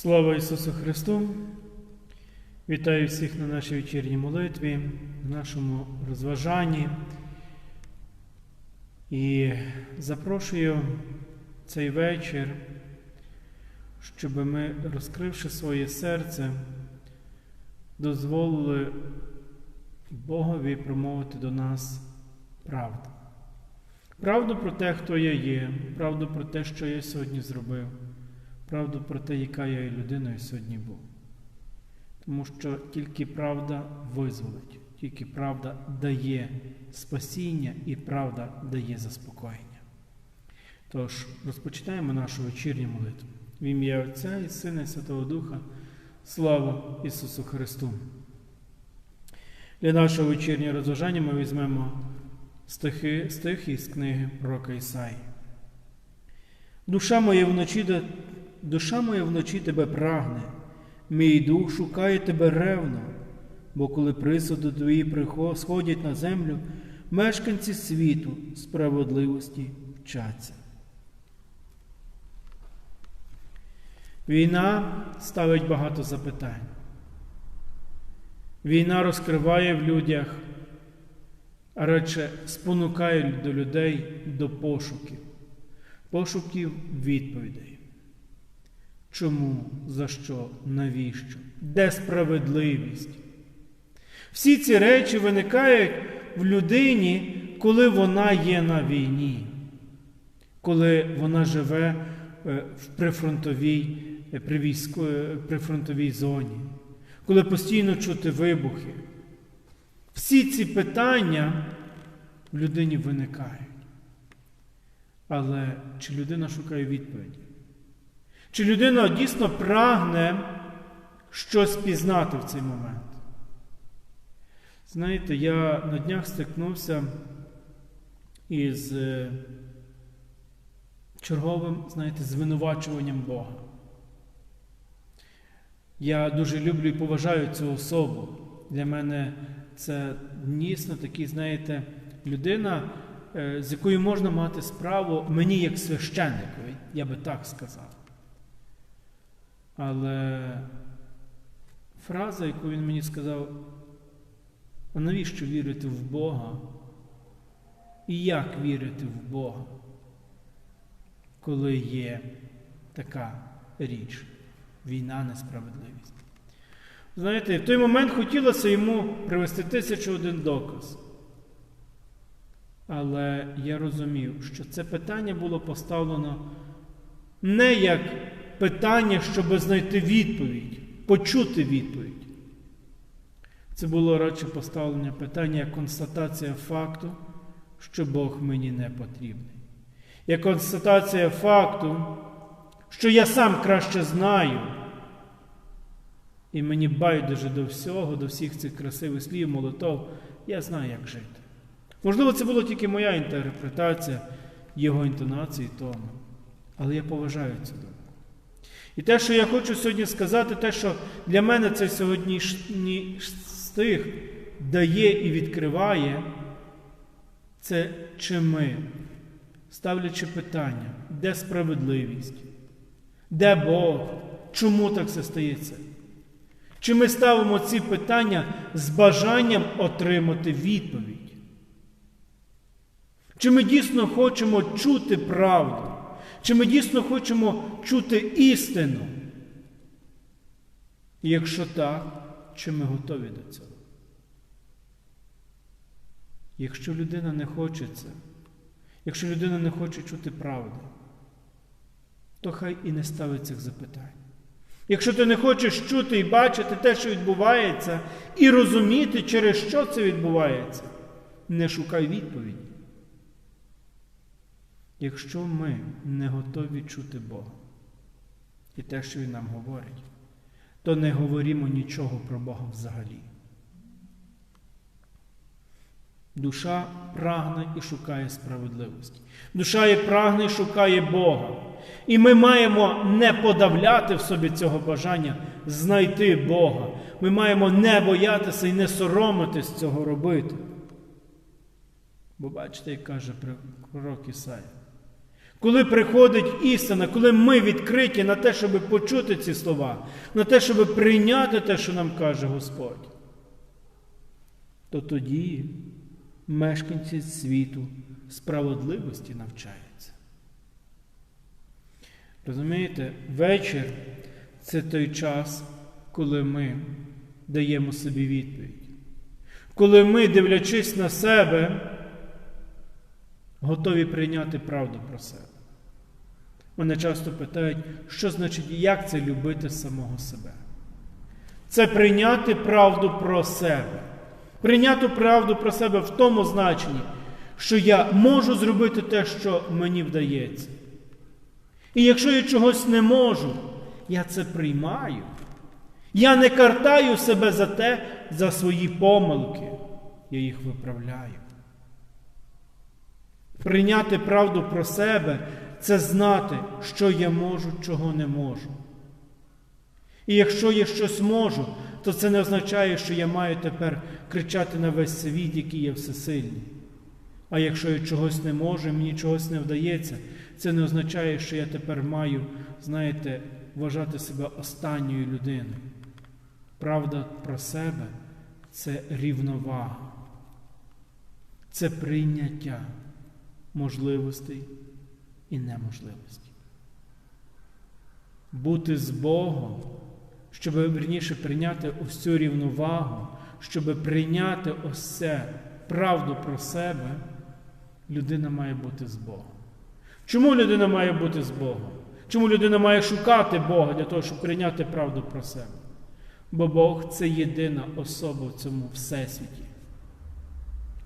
Слава Ісусу Христу! Вітаю всіх на нашій вечірній молитві, в нашому розважанні. І запрошую цей вечір, щоб ми, розкривши своє серце, дозволили Богові промовити до нас правду. Правду про те, хто я є, правду про те, що я сьогодні зробив, правду про те, яка я є людиною сьогодні був. Тому що тільки правда визволить, тільки правда дає спасіння і правда дає заспокоєння. Тож розпочинаємо нашу вечірню молитву. В ім'я Отця і Сина і Святого Духа. Слава Ісусу Христу! Для нашого вечірнього розважання ми візьмемо стихи, стихи з книги пророка Ісаї. Душа моя вночі, душа моя вночі тебе прагне, мій дух шукає тебе ревно, бо коли присуди твої сходять на землю, мешканці світу справедливості вчаться. Війна ставить багато запитань. Війна розкриває в людях, а радше спонукає до людей до пошуків, пошуків відповідей. Чому, за що, навіщо? Де справедливість? Всі ці речі виникають в людині, коли вона є на війні, коли вона живе в прифронтовій, при військовій, прифронтовій зоні, коли постійно чути вибухи. Всі ці питання в людині виникають. Але чи людина шукає відповіді? Чи людина дійсно прагне щось пізнати в цей момент? Знаєте, я на днях стикнувся із черговим, знаєте, звинувачуванням Бога. Я дуже люблю і поважаю цю особу. Для мене це дійсно такий, знаєте, людина, з якою можна мати справу мені як священникові, я би так сказав. Але фраза, яку він мені сказав, а навіщо вірити в Бога? І як вірити в Бога, коли є така річ, війна, несправедливість? Знаєте, в той момент хотілося йому привести тисячу один доказ. Але я розумів, що це питання було поставлено не як питання, щоб знайти відповідь, почути відповідь. Це було радше поставлення питання як констатація факту, що Бог мені не потрібний. Як констатація факту, що я сам краще знаю. І мені байдуже до всього, до всіх цих красивих слів, молитов, я знаю, як жити. Можливо, це була тільки моя інтерпретація його інтонації тому. Але я поважаю цю думку. І те, що я хочу сьогодні сказати, те, що для мене цей сьогоднішній стих дає і відкриває, це чи ми, ставлячи питання, де справедливість, де Бог, чому так все стається? Чи ми ставимо ці питання з бажанням отримати відповідь? Чи ми дійсно хочемо чути правду? Чи ми дійсно хочемо чути істину? І якщо так, чи ми готові до цього? Якщо людина не хоче це, якщо людина не хоче чути правди, то хай і не ставить цих запитань. Якщо ти не хочеш чути і бачити те, що відбувається, і розуміти, через що це відбувається, не шукай відповіді. Якщо ми не готові чути Бога і те, що Він нам говорить, то не говоримо нічого про Бога взагалі. Душа прагне і шукає справедливості. Душа є прагне і шукає Бога. І ми маємо не подавляти в собі цього бажання знайти Бога. Ми маємо не боятися і не соромитись цього робити. Бо бачите, як каже пророк Ісая, Коли приходить істина, коли ми відкриті на те, щоб почути ці слова, на те, щоб прийняти те, що нам каже Господь, то тоді мешканці світу справедливості навчаються. Розумієте, вечір це той час, коли ми даємо собі відповідь. Коли ми, дивлячись на себе, готові прийняти правду про себе. Мене часто питають, що значить, як це любити самого себе? Це прийняти правду про себе. Прийняти правду про себе в тому значенні, що я можу зробити те, що мені вдається. І якщо я чогось не можу, я це приймаю. Я не картаю себе за те, за свої помилки. Я їх виправляю. Прийняти правду про себе це знати, що я можу, чого не можу. І якщо я щось можу, то це не означає, що я маю тепер кричати на весь світ, який є всесильний. А якщо я чогось не можу, мені чогось не вдається, це не означає, що я тепер маю, знаєте, вважати себе останньою людиною. Правда про себе це рівновага, це прийняття можливостей і неможливостей. Бути з Богом, щоб верніше прийняти ось цю рівновагу, щоб прийняти ось це правду про себе, людина має бути з Богом. Чому людина має бути з Богом? Чому людина має шукати Бога для того, щоб прийняти правду про себе? Бо Бог це єдина особа в цьому всесвіті,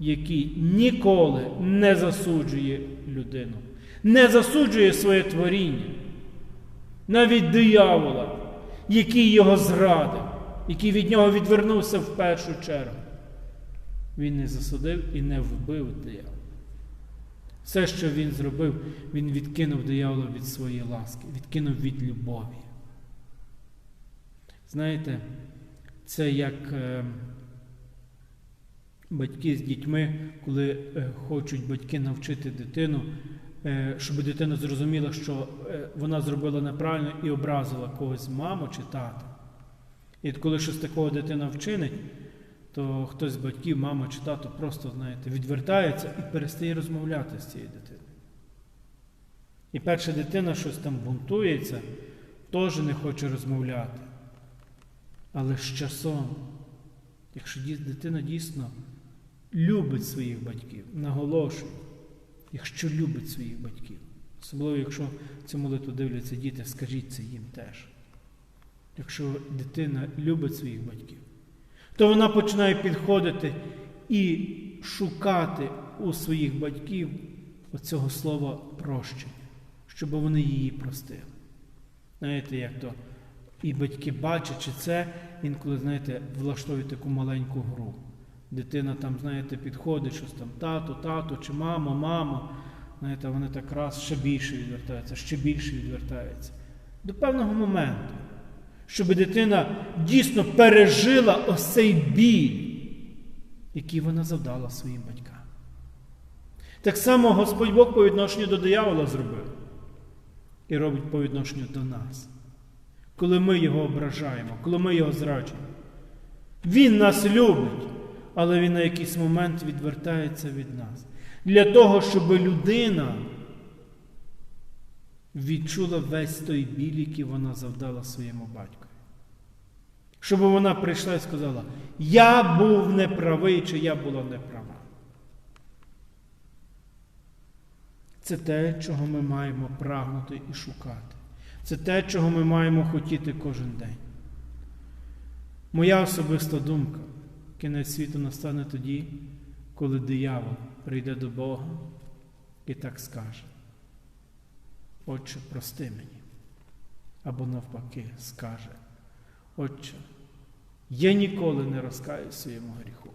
який ніколи не засуджує людину, не засуджує своє творіння, навіть диявола, який його зрадив, який від нього відвернувся в першу чергу. Він не засудив і не вбив диявола. Все, що він зробив, він відкинув диявола від своєї ласки, відкинув від любові. Знаєте, це як е, батьки з дітьми, коли е, хочуть батьки навчити дитину, щоб дитина зрозуміла, що е, вона зробила неправильно і образила когось маму чи тата. І коли щось такого дитина вчинить, то хтось з батьків, мама чи тато просто, знаєте, відвертається і перестає розмовляти з цією дитиною. І перша дитина щось там бунтується, теж не хоче розмовляти. Але з часом, якщо дитина дійсно любить своїх батьків, наголошую, якщо любить своїх батьків, особливо, якщо цю молитву дивляться діти, скажіть це їм теж. Якщо дитина любить своїх батьків, то вона починає підходити і шукати у своїх батьків оцього слова прощення, щоб вони її простили. Знаєте, як то і батьки бачачи це, інколи, знаєте, влаштовують таку маленьку гру. Дитина там, знаєте, підходить, щось там тато, тато чи мамо, мамо. Знаєте, вони так раз ще більше відвертаються, ще більше відвертаються. До певного моменту щоб дитина дійсно пережила ось цей біль, який вона завдала своїм батькам. Так само Господь Бог по відношенню до диявола зробив і робить по відношенню до нас. Коли ми його ображаємо, коли ми його зраджуємо. Він нас любить, але він на якийсь момент відвертається від нас. Для того, щоб людина відчула весь той біль, який вона завдала своєму батькові. Щоб вона прийшла і сказала, я був неправий, чи я була неправа. Це те, чого ми маємо прагнути і шукати. Це те, чого ми маємо хотіти кожен день. Моя особиста думка, кінець світу настане тоді, коли диявол прийде до Бога і так скаже. Отче, прости мені. Або навпаки, скаже, Отче, я ніколи не розкаюсь своєму гріху.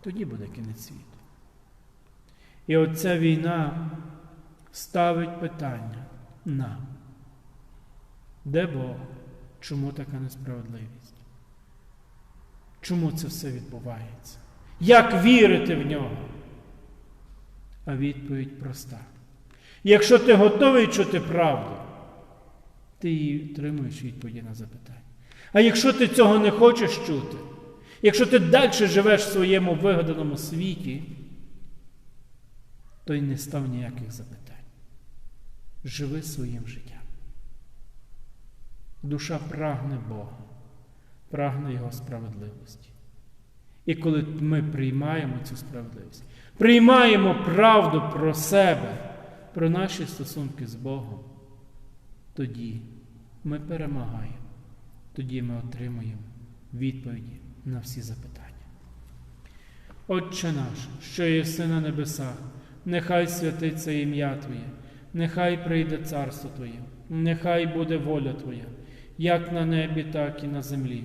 Тоді буде кінець світу. І оця війна ставить питання нам. Де Бог? Чому така несправедливість? Чому це все відбувається? Як вірити в нього? А відповідь проста. Якщо ти готовий чути правду, ти її отримуєш відповіді на запитання. А якщо ти цього не хочеш чути, якщо ти далі живеш в своєму вигаданому світі, то й не став ніяких запитань. Живи своїм життям. Душа прагне Бога, прагне Його справедливості. І коли ми приймаємо цю справедливість, приймаємо правду про себе, про наші стосунки з Богом, тоді ми перемагаємо, тоді ми отримуємо відповіді на всі запитання. Отче наш, що єси на небесах, нехай святиться ім'я Твоє, нехай прийде царство Твоє, нехай буде воля Твоя, як на небі, так і на землі.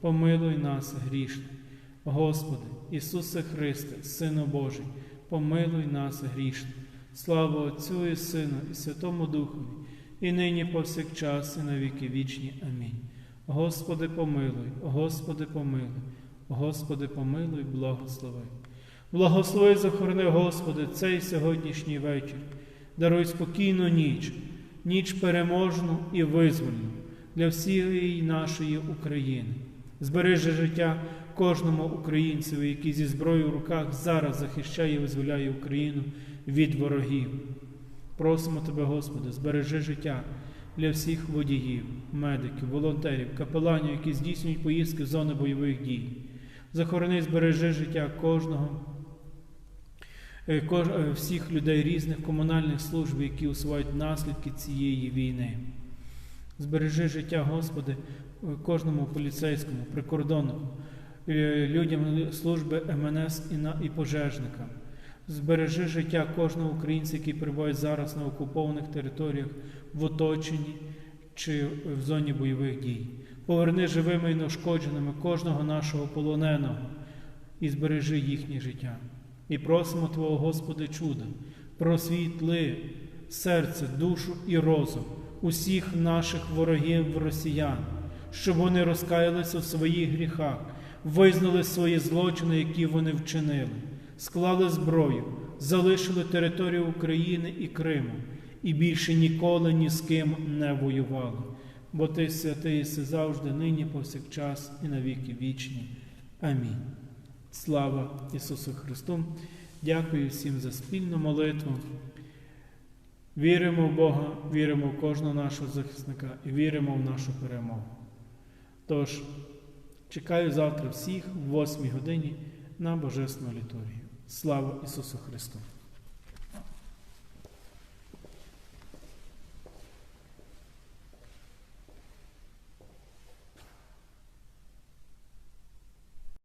помилуй нас грішних. Господи, Ісусе Христе, Сину Божий, помилуй нас грішних. Слава Отцю і Сину, і Святому Духові, і нині повсякчас, і на віки вічні. Амінь. Господи, помилуй, Господи, помилуй, Господи, помилуй, благослови. Благослови, захорони, Господи, цей сьогоднішній вечір. Даруй спокійну ніч, ніч переможну і визвольну для всієї нашої України. Збережи життя кожному українцеві, який зі зброєю в руках зараз захищає і визволяє Україну від ворогів. Просимо Тебе, Господи, збережи життя для всіх водіїв, медиків, волонтерів, капеланів, які здійснюють поїздки в зони бойових дій. Захорони, збережи життя кожного, е, е, всіх людей різних комунальних служб, які усувають наслідки цієї війни. Збережи життя, Господи, кожному поліцейському, прикордонному, е, людям служби МНС і, і пожежникам. Збережи життя кожного українця, який перебуває зараз на окупованих територіях, в оточенні чи в зоні бойових дій. Поверни живими і неушкодженими кожного нашого полоненого і збережи їхнє життя. І просимо Твого, Господи, чуда, просвітли серце, душу і розум усіх наших ворогів росіян, щоб вони розкаялися в своїх гріхах, визнали свої злочини, які вони вчинили, склали зброю, залишили територію України і Криму і більше ніколи ні з ким не воювали. Бо ти святий єси завжди, нині, повсякчас і на віки вічні. Амінь. Слава Ісусу Христу! Дякую всім за спільну молитву. Віримо в Бога, віримо в кожного нашого захисника і віримо в нашу перемогу. Тож, чекаю завтра всіх в 8 годині на Божественну літургію. Слава Ісусу Христу!